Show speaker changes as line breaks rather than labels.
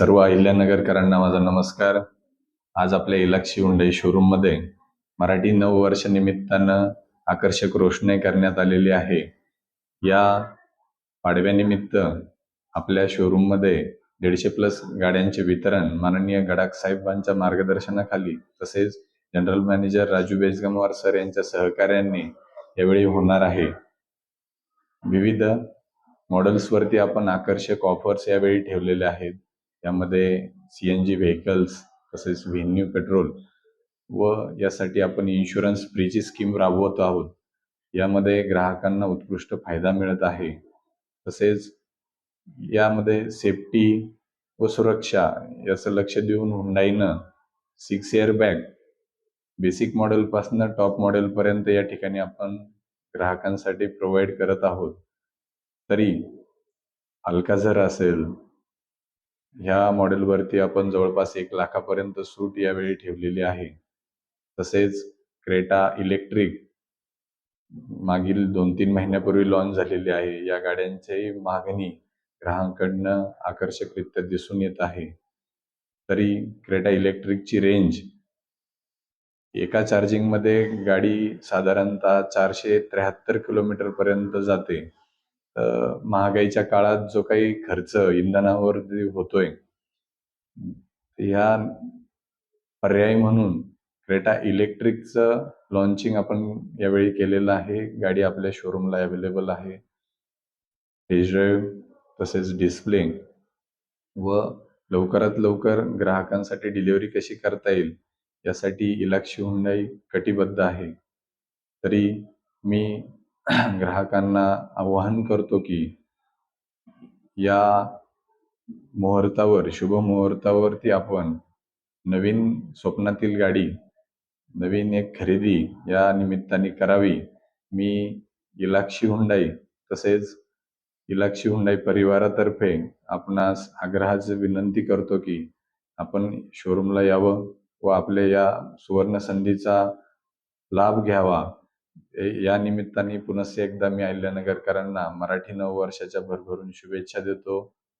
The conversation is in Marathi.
सर्व अहिल्यानगरकरांना माझा नमस्कार. आज आपल्या इलाक्षी हुंडाई शोरूममध्ये मराठी नववर्ष निमित्तानं आकर्षक रोषणाई करण्यात आलेली आहे. या पाडव्यानिमित्त आपल्या शोरूममध्ये दीडशे प्लस गाड्यांचे वितरण माननीय गडाख साहेबांच्या मार्गदर्शनाखाली तसेच general manager Raju Bejgamwar sir यांच्या सहकार्यांनी यावेळी होणार आहे. विविध मॉडेल्सवरती आपण आकर्षक ऑफर्स यावेळी ठेवलेले आहेत. यामध्ये सी एन जी व्हेकल्स तसेच व्हेन्यू पेट्रोल व यासाठी आपण इन्शुरन्स फ्रीची स्कीम राबवत आहोत. यामध्ये ग्राहकांना उत्कृष्ट फायदा मिळत आहे. तसेच यामध्ये सेफ्टी व सुरक्षा याचं लक्ष देऊन हुंडाईनं सिक्स इयर बॅग बेसिक मॉडेलपासून टॉप मॉडेलपर्यंत या ठिकाणी आपण ग्राहकांसाठी प्रोव्हाइड करत आहोत. तरी अल्काझर असेल ह्या मॉडेलवरती आपण जवळपास एक लाखापर्यंत सूट यावेळी ठेवलेली आहे. तसेच क्रेटा इलेक्ट्रिक मागील दोन तीन महिन्यापूर्वी लॉन्च झालेली आहे. या गाड्यांची मागणी ग्राहकांकडनं आकर्षकरित्या दिसून येत आहे. तरी क्रेटा इलेक्ट्रिकची रेंज एका चार्जिंगमध्ये गाडी साधारणतः चारशे त्र्याहत्तर किलोमीटरपर्यंत जाते. महागाईच्या काळात जो काही खर्च इंधनावर होतोय ह्या पर्याय म्हणून क्रेटा इलेक्ट्रिकचं लॉन्चिंग आपण यावेळी केलेलं आहे. गाडी आपल्या शोरूमला अवेलेबल आहे. टेस्ट ड्राईव्ह तसेच डिस्प्ले व लवकरात लवकर ग्राहकांसाठी डिलिव्हरी कशी करता येईल यासाठी इलाक्षी हुंडाई कटिबद्ध आहे. तरी मी ग्राहकांना आवाहन करतो की या मुहूर्तावर शुभ मुहूर्तावरती आपण नवीन स्वप्नातील गाडी नवीन एक खरेदी या निमित्ताने करावी. मी इलाक्षी हुंडाई तसेच इलाक्षी हुंडाई परिवारातर्फे आपणास आग्रहाचं विनंती करतो की आपण शोरूमला यावं व आपल्या या सुवर्ण संधीचा लाभ घ्यावा. या निमित्ताने पुनश्च एकदा मी अहिल्यानगरकरांना मराठी नववर्षाच्या भरभरून शुभेच्छा देतो.